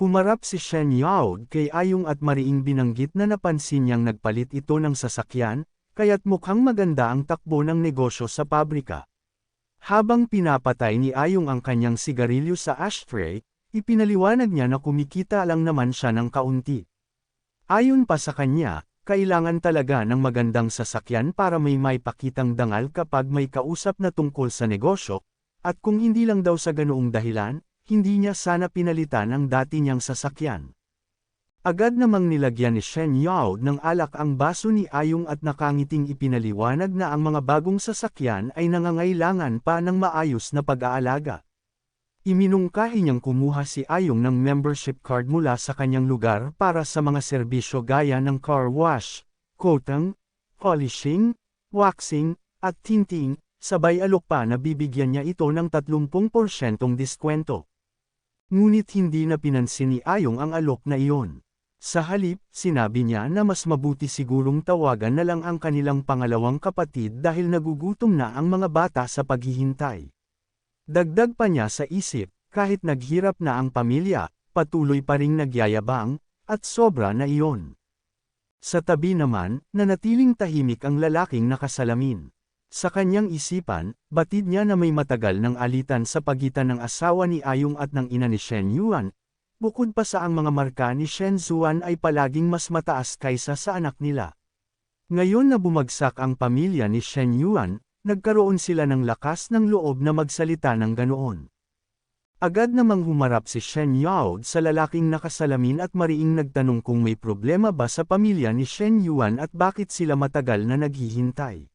Humarap si Shen Yao kay Ayong at mariing binanggit na napansin niyang nagpalit ito ng sasakyan, kaya't mukhang maganda ang takbo ng negosyo sa pabrika. Habang pinapatay ni Ayong ang kanyang sigarilyo sa ashtray, ipinaliwanag niya na kumikita lang naman siya ng kaunti. Ayon pa sa kanya, kailangan talaga ng magandang sasakyan para may maipakitang dangal kapag may kausap na tungkol sa negosyo, at kung hindi lang daw sa ganoong dahilan, hindi niya sana pinalitan ang dati niyang sasakyan. Agad namang nilagyan ni Shen Yao ng alak ang baso ni Ayong at nakangiting ipinaliwanag na ang mga bagong sasakyan ay nangangailangan pa ng maayos na pag-aalaga. Iminungkahi niyang kumuha si Ayong ng membership card mula sa kanyang lugar para sa mga serbisyo gaya ng car wash, coating, polishing, waxing, at tinting, sabay alok pa na bibigyan niya ito ng 30% diskwento. Ngunit hindi na pinansin ni Ayong ang alok na iyon. Sa halip, sinabi niya na mas mabuti sigurong tawagan na lang ang kanilang pangalawang kapatid dahil nagugutom na ang mga bata sa paghihintay. Dagdag pa niya sa isip, kahit naghirap na ang pamilya, patuloy pa ring nagyayabang, at sobra na iyon. Sa tabi naman, nanatiling tahimik ang lalaking nakasalamin. Sa kanyang isipan, batid niya na may matagal ng alitan sa pagitan ng asawa ni Ayong at ng ina ni Shen Yuan, bukod pa sa ang mga marka ni Shen Zuan ay palaging mas mataas kaysa sa anak nila. Ngayon na bumagsak ang pamilya ni Shen Yuan, nagkaroon sila ng lakas ng loob na magsalita ng ganoon. Agad namang humarap si Shen Yao sa lalaking nakasalamin at mariing nagtanong kung may problema ba sa pamilya ni Shen Yuan at bakit sila matagal na naghihintay.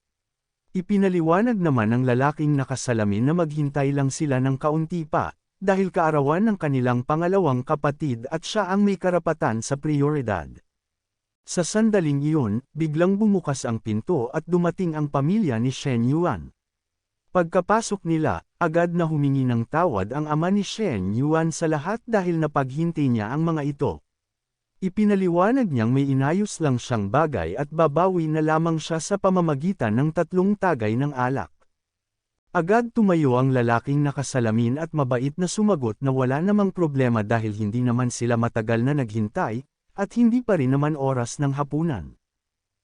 Ipinaliwanag naman ng lalaking nakasalamin na maghintay lang sila ng kaunti pa, dahil kaarawan ng kanilang pangalawang kapatid at siya ang may karapatan sa prioridad. Sa sandaling iyon, biglang bumukas ang pinto at dumating ang pamilya ni Shen Yuan. Pagkapasok nila, agad na humingi ng tawad ang ama ni Shen Yuan sa lahat dahil napaghinti niya ang mga ito. Ipinaliwanag niyang may inayos lang siyang bagay at babawi na lamang siya sa pamamagitan ng tatlong tagay ng alak. Agad tumayo ang lalaking nakasalamin at mabait na sumagot na wala namang problema dahil hindi naman sila matagal na naghintay, at hindi pa rin naman oras ng hapunan.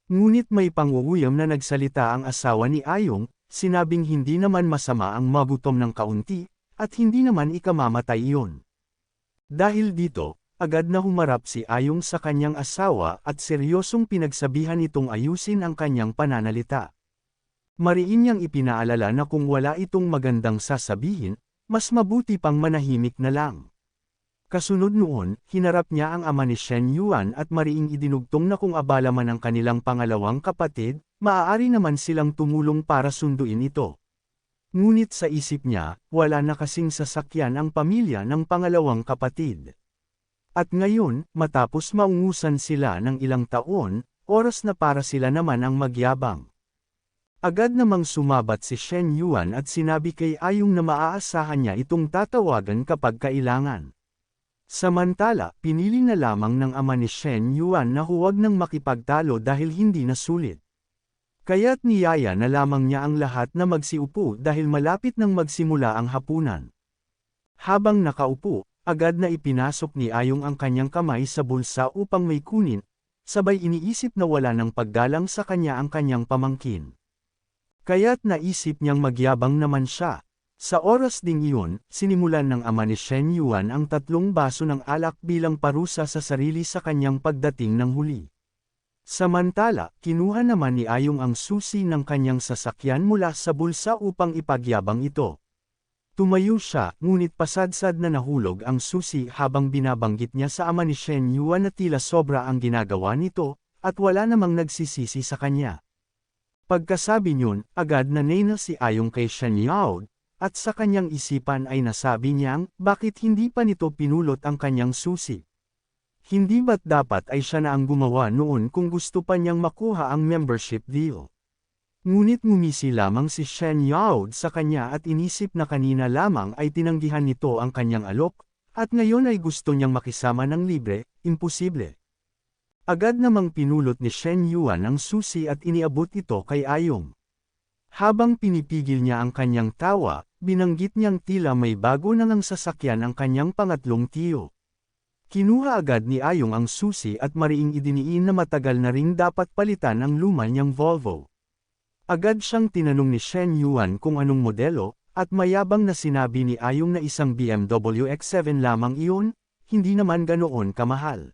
Ngunit may panguuyam na nagsalita ang asawa ni Ayong, sinabing hindi naman masama ang magutom ng kaunti, at hindi naman ikamamatay iyon. Dahil dito, agad na humarap si Ayong sa kanyang asawa at seryosong pinagsabihan itong ayusin ang kanyang pananalita. Mariin niyang ipinaalala na kung wala itong magandang sasabihin, mas mabuti pang manahimik na lang. Kasunod noon, hinarap niya ang ama ni Shen Yuan at mariing idinugtong na kung abala man ang kanilang pangalawang kapatid, maaari naman silang tumulong para sunduin ito. Ngunit sa isip niya, wala na kasing sasakyan ang pamilya ng pangalawang kapatid. At ngayon, matapos maungusan sila ng ilang taon, oras na para sila naman ang magyabang. Agad namang sumabat si Shen Yuan at sinabi kay Ayong na maaasahan niya itong tatawagan kapag kailangan. Samantala, pinili na lamang ng ama ni Shen Yuan na huwag nang makipagtalo dahil hindi na sulit. Kaya't niyaya na lamang niya ang lahat na magsiupo dahil malapit nang magsimula ang hapunan. Habang nakaupo, Agad na ipinasok ni Ayong ang kanyang kamay sa bulsa upang may kunin, sabay iniisip na wala ng paggalang sa kanya ang kanyang pamangkin. Kaya't naisip niyang magyabang naman siya. Sa oras ding iyon, sinimulan ng ama ni Shen Yuan ang tatlong baso ng alak bilang parusa sa sarili sa kanyang pagdating ng huli. Samantala, kinuha naman ni Ayong ang susi ng kanyang sasakyan mula sa bulsa upang ipagyabang ito. Tumayo siya, ngunit pasadsad na nahulog ang susi habang binabanggit niya sa ama ni Shen Yuan na tila sobra ang ginagawa nito, at wala namang nagsisisi sa kanya. Pagkasabi niyon, agad na nena si Ayong kay Shen Yao, at sa kanyang isipan ay nasabi niyang, bakit hindi pa nito pinulot ang kanyang susi. Hindi ba't dapat ay siya na ang gumawa noon kung gusto pa niyang makuha ang membership deal. Ngunit ngumisi lamang si Shen Yao sa kanya at inisip na kanina lamang ay tinanggihan nito ang kanyang alok, at ngayon ay gusto niyang makisama ng libre, imposible. Agad namang pinulot ni Shen Yuan ang susi at iniabot ito kay Ayong. Habang pinipigil niya ang kanyang tawa, binanggit niyang tila may bago na ng sasakyan ang kanyang pangatlong tiyo. Kinuha agad ni Ayong ang susi at mariing idiniin na matagal na ring dapat palitan ang luma niyang Volvo. Agad siyang tinanong ni Shen Yuan kung anong modelo, at mayabang na sinabi ni Ayong na isang BMW X7 lamang iyon, hindi naman ganoon kamahal.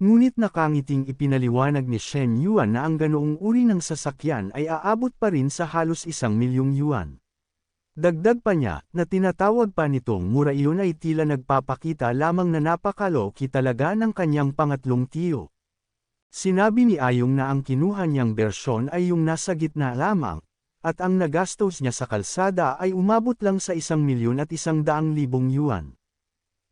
Ngunit nakangiting ipinaliwanag ni Shen Yuan na ang ganoong uri ng sasakyan ay aabot pa rin sa halos isang milyong yuan. Dagdag pa niya, na tinatawag pa nitong mura iyon ay tila nagpapakita lamang na napakaloki talaga ng kanyang pangatlong tiyo. Sinabi ni Ayong na ang kinuha niyang bersyon ay yung nasa gitna lamang, at ang nagastos niya sa kalsada ay umabot lang sa isang milyon at isang daang libong yuan.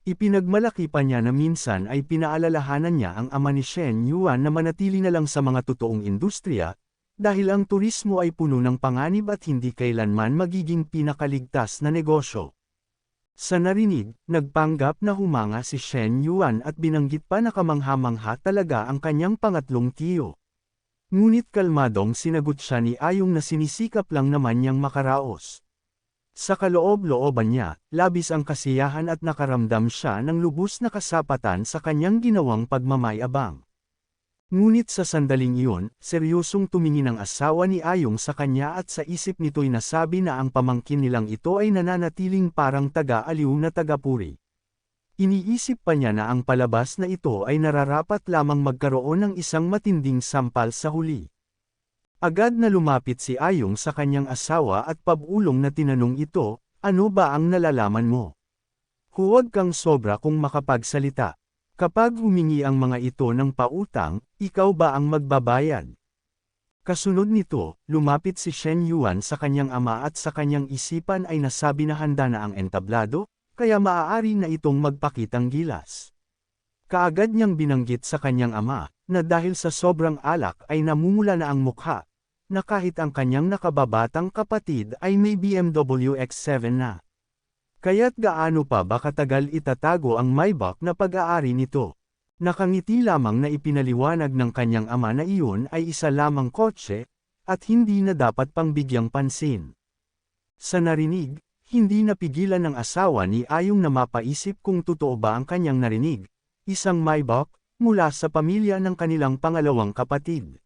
Ipinagmalaki pa niya na minsan ay pinaalalahanan niya ang ama ni Shen Yuan na manatili na lang sa mga totoong industriya, dahil ang turismo ay puno ng panganib at hindi kailanman magiging pinakaligtas na negosyo. Sa narinig, nagpanggap na humanga si Shen Yuan at binanggit pa na kamangha-mangha talaga ang kanyang pangatlong tiyo. Ngunit kalmadong sinagot siya ni Ayong na sinisikap lang naman niyang makaraos. Sa kaloob-looban niya, labis ang kasiyahan at nakaramdam siya ng lubos na kasapatan sa kanyang ginawang pagmamayabang. Ngunit sa sandaling iyon, seryosong tumingin ang asawa ni Ayong sa kanya at sa isip nito'y nasabi na ang pamangkin nilang ito ay nananatiling parang taga-aliw na tagapuri. Iniisip pa niya na ang palabas na ito ay nararapat lamang magkaroon ng isang matinding sampal sa huli. Agad na lumapit si Ayong sa kanyang asawa at pabulong na tinanong ito, ano ba ang nalalaman mo? Huwag kang sobra kung makapagsalita. Kapag humingi ang mga ito ng pautang, ikaw ba ang magbabayad? Kasunod nito, lumapit si Shen Yuan sa kanyang ama at sa kanyang isipan ay nasabi na handa na ang entablado, kaya maaari na itong magpakitang gilas. Kaagad niyang binanggit sa kanyang ama, na dahil sa sobrang alak ay namumula na ang mukha, na kahit ang kanyang nakababatang kapatid ay may BMW X7 na. Kaya't gaano pa ba katagal itatago ang Maybach na pag-aari nito? Nakangiti lamang na ipinaliwanag ng kanyang ama na iyon ay isa lamang kotse, at hindi na dapat pang bigyang pansin. Sa narinig, hindi napigilan ng asawa ni Ayong na mapaisip kung totoo ba ang kanyang narinig, isang Maybach, mula sa pamilya ng kanilang pangalawang kapatid.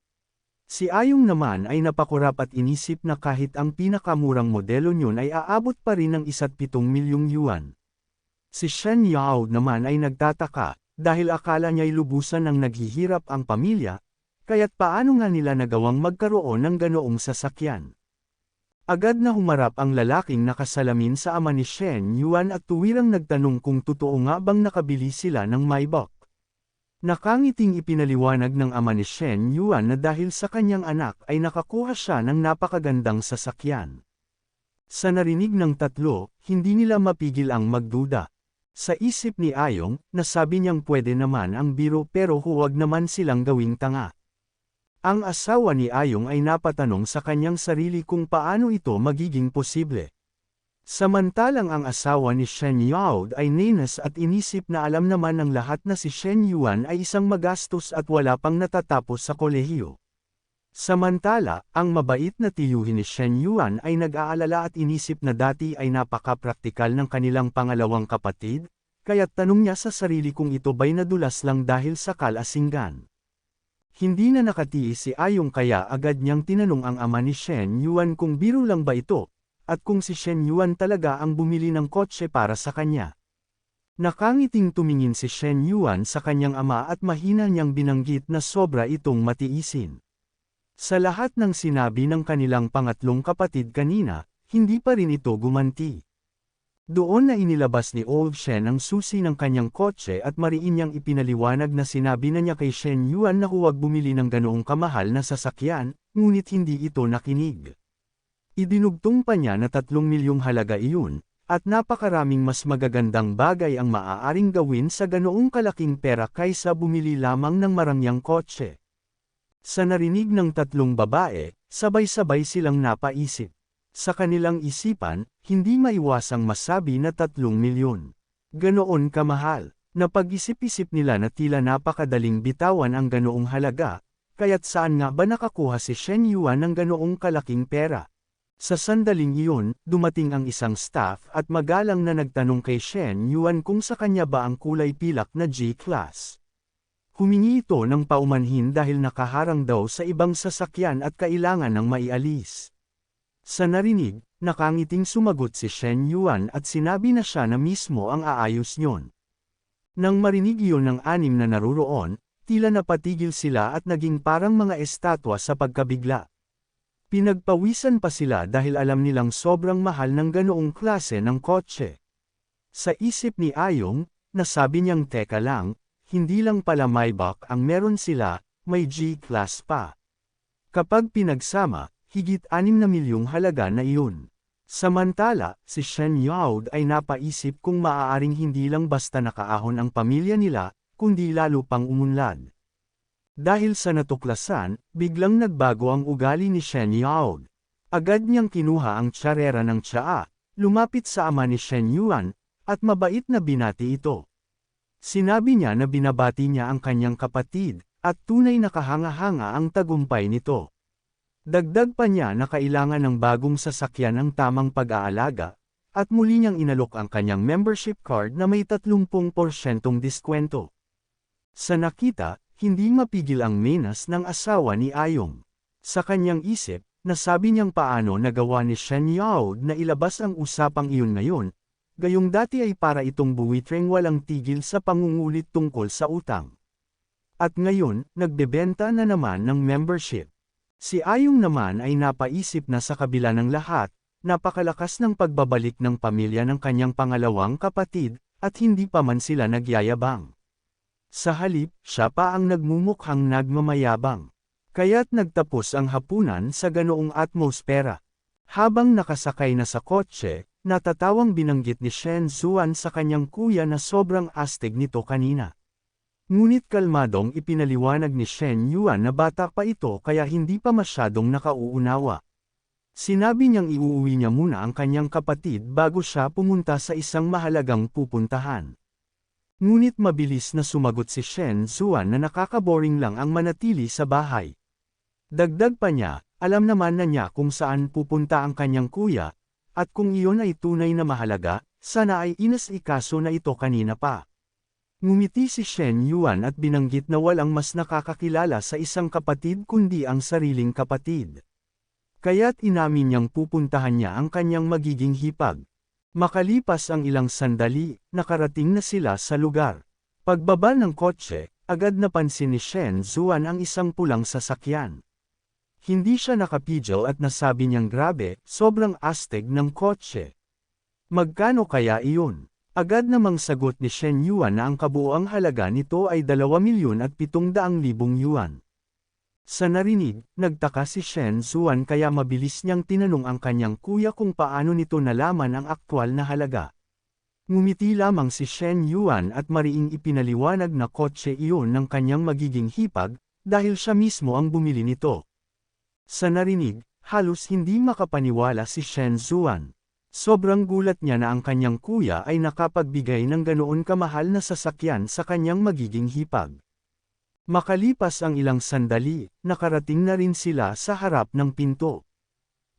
Si Ayong naman ay napakurap at inisip na kahit ang pinakamurang modelo niyon ay aabot pa rin ng isa't pitong milyong yuan. Si Shen Yao naman ay nagtataka, dahil akala niya'y lubusan ng naghihirap ang pamilya, kaya't paano nga nila nagawang magkaroon ng ganoong sasakyan. Agad na humarap ang lalaking nakasalamin sa ama ni Shen Yuan at tuwirang nagtanong kung totoo nga bang nakabili sila ng Maybach. Nakangiting ipinaliwanag ng ama ni Shen Yuan na dahil sa kanyang anak ay nakakuha siya ng napakagandang sasakyan. Sa narinig ng tatlo, hindi nila mapigil ang magduda. Sa isip ni Ayong, nasabi niyang pwede naman ang biro pero huwag naman silang gawing tanga. Ang asawa ni Ayong ay napatanong sa kanyang sarili kung paano ito magiging posible. Samantalang ang asawa ni Shen Yao ay ninas at inisip na alam naman ng lahat na si Shen Yuan ay isang magastos at wala pang natatapos sa kolehiyo. Samantala, ang mabait na tiyuhin ni Shen Yuan ay nag-aalala at inisip na dati ay napaka-praktikal ng kanilang pangalawang kapatid, kaya't tanong niya sa sarili kung ito ba'y nadulas lang dahil sa kalasinggan. Hindi na nakatiis si Ayong kaya agad niyang tinanong ang ama ni Shen Yuan kung biro lang ba ito, at kung si Shen Yuan talaga ang bumili ng kotse para sa kanya. Nakangiting tumingin si Shen Yuan sa kanyang ama at mahina niyang binanggit na sobra itong matiisin. Sa lahat ng sinabi ng kanilang pangatlong kapatid kanina, hindi pa rin ito gumanti. Doon na inilabas ni Old Shen ang susi ng kanyang kotse at mariin niyang ipinaliwanag na sinabi na niya kay Shen Yuan na huwag bumili ng ganoong kamahal na sasakyan, ngunit hindi ito nakinig. Idinugtong pa niya na tatlong milyong halaga iyon, at napakaraming mas magagandang bagay ang maaaring gawin sa ganoong kalaking pera kaysa bumili lamang ng marangyang kotse. Sa narinig ng tatlong babae, sabay-sabay silang napaisip. Sa kanilang isipan, hindi maiwasang masabi na tatlong milyon. Ganoon kamahal, napag-isip-isip nila na tila napakadaling bitawan ang ganoong halaga, kaya't saan nga ba nakakuha si Shen Yuan ng ganoong kalaking pera? Sa sandaling iyon, dumating ang isang staff at magalang na nagtanong kay Shen Yuan kung sa kanya ba ang kulay pilak na G-Class. Humingi ito ng paumanhin dahil nakaharang daw sa ibang sasakyan at kailangan ng maialis. Sa narinig, nakangiting sumagot si Shen Yuan at sinabi na siya na mismo ang aayos niyon. Nang marinig iyon ng anim na naruroon, tila napatigil sila at naging parang mga estatwa sa pagkabigla. Pinagpawisan pa sila dahil alam nilang sobrang mahal ng ganoong klase ng kotse. Sa isip ni Ayong, nasabi niyang teka lang, hindi lang pala Maybach ang meron sila, may G-Class pa. Kapag pinagsama, higit 6 na milyong halaga na iyon. Samantala, si Shen Yaud ay napaisip kung maaaring hindi lang basta nakaahon ang pamilya nila, kundi lalo pang umunlad. Dahil sa natuklasan, biglang nagbago ang ugali ni Shen Yaod. Agad niyang kinuha ang tsarera ng tsaa, lumapit sa ama ni Shen Yuan, at mabait na binati ito. Sinabi niya na binabati niya ang kanyang kapatid, at tunay na kahanga-hanga ang tagumpay nito. Dagdag pa niya na kailangan ng bagong sasakyan ang tamang pag-aalaga, at muli niyang inalok ang kanyang membership card na may 30% diskwento. Sa nakita, hindi mapigil ang menas ng asawa ni Ayong. Sa kanyang isip, nasabi niyang paano nagawa ni Shen Yao na ilabas ang usapang iyon ngayon, gayong dati ay para itong buwitreng walang tigil sa pangungulit tungkol sa utang. At ngayon, nagbebenta na naman ng membership. Si Ayong naman ay napaisip na sa kabila ng lahat, napakalakas ng pagbabalik ng pamilya ng kanyang pangalawang kapatid, at hindi pa man sila nagyayabang. Sa halip, siya pa ang nagmumukhang nagmamayabang. Kaya't nagtapos ang hapunan sa ganoong atmosfera. Habang nakasakay na sa kotse, natatawang binanggit ni Shen Zuan sa kanyang kuya na sobrang astig nito kanina. Ngunit kalmadong ipinaliwanag ni Shen Yuan na bata pa ito kaya hindi pa masyadong nakauunawa. Sinabi niyang iuuwi niya muna ang kanyang kapatid bago siya pumunta sa isang mahalagang pupuntahan. Ngunit mabilis na sumagot si Shen Zuan na nakakaboring lang ang manatili sa bahay. Dagdag pa niya, alam naman na niya kung saan pupunta ang kanyang kuya, at kung iyon ay tunay na mahalaga, sana ay inas-ikaso na ito kanina pa. Ngumiti si Shen Yuan at binanggit na walang mas nakakakilala sa isang kapatid kundi ang sariling kapatid. Kaya't inamin niyang pupuntahan niya ang kanyang magiging hipag. Makalipas ang ilang sandali, nakarating na sila sa lugar. Pagbaba ng kotse, agad napansin ni Shen Zuan ang isang pulang sasakyan. Hindi siya nakapidyo at nasabi niyang grabe, sobrang astig ng kotse. Magkano kaya iyon? Agad namang sagot ni Shen Yuan na ang kabuoang halaga nito ay 2 milyon at 700 libong yuan. Sa narinig, nagtaka si Shen Zuan kaya mabilis niyang tinanong ang kanyang kuya kung paano nito nalaman ang aktwal na halaga. Ngumiti lamang si Shen Yuan at mariing ipinaliwanag na kotse iyon ng kanyang magiging hipag, dahil siya mismo ang bumili nito. Sa narinig, halos hindi makapaniwala si Shen Zuan. Sobrang gulat niya na ang kanyang kuya ay nakapagbigay ng ganoon kamahal na sasakyan sa kanyang magiging hipag. Makalipas ang ilang sandali, nakarating na rin sila sa harap ng pinto.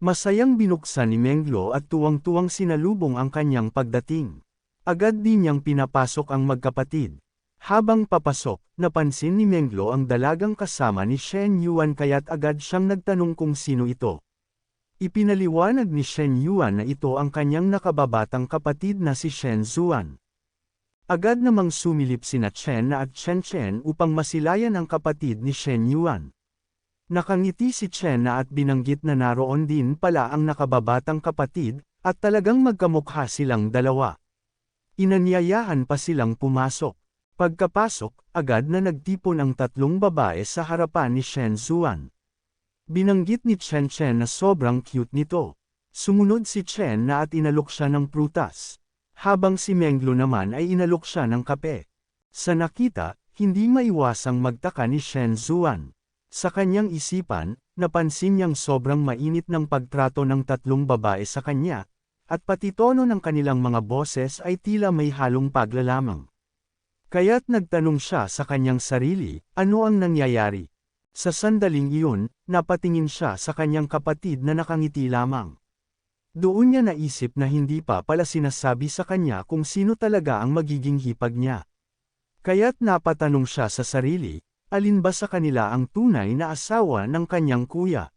Masayang binuksan ni Menglo at tuwang-tuwang sinalubong ang kanyang pagdating. Agad din niyang pinapasok ang magkapatid. Habang papasok, napansin ni Menglo ang dalagang kasama ni Shen Yuan kaya't agad siyang nagtanong kung sino ito. Ipinaliwanag ni Shen Yuan na ito ang kanyang nakababatang kapatid na si Shen Zuan. Agad namang sumilip sina Chen na at Chen Chen upang masilayan ang kapatid ni Shen Yuan. Nakangiti si Chen na at binanggit na naroon din pala ang nakababatang kapatid, at talagang magkamukha silang dalawa. Inanyayahan pa silang pumasok. Pagkapasok, agad na nagtipon ang tatlong babae sa harapan ni Shen Zuan. Binanggit ni Chen Chen na sobrang cute nito. Sumunod si Chen na at inalok siya ng prutas habang si Menglo naman ay inalok siya ng kape. Sa nakita, hindi maiwasang magtaka ni Shen Zuan. Sa kanyang isipan, napansin niyang sobrang mainit ng pagtrato ng tatlong babae sa kanya, at pati tono ng kanilang mga boses ay tila may halong paglalamang. Kaya't nagtanong siya sa kanyang sarili, ano ang nangyayari? Sa sandaling iyon, napatingin siya sa kanyang kapatid na nakangiti lamang. Doon niya naisip na hindi pa pala sinasabi sa kanya kung sino talaga ang magiging hipag niya. Kaya't napatanong siya sa sarili, alin ba sa kanila ang tunay na asawa ng kanyang kuya?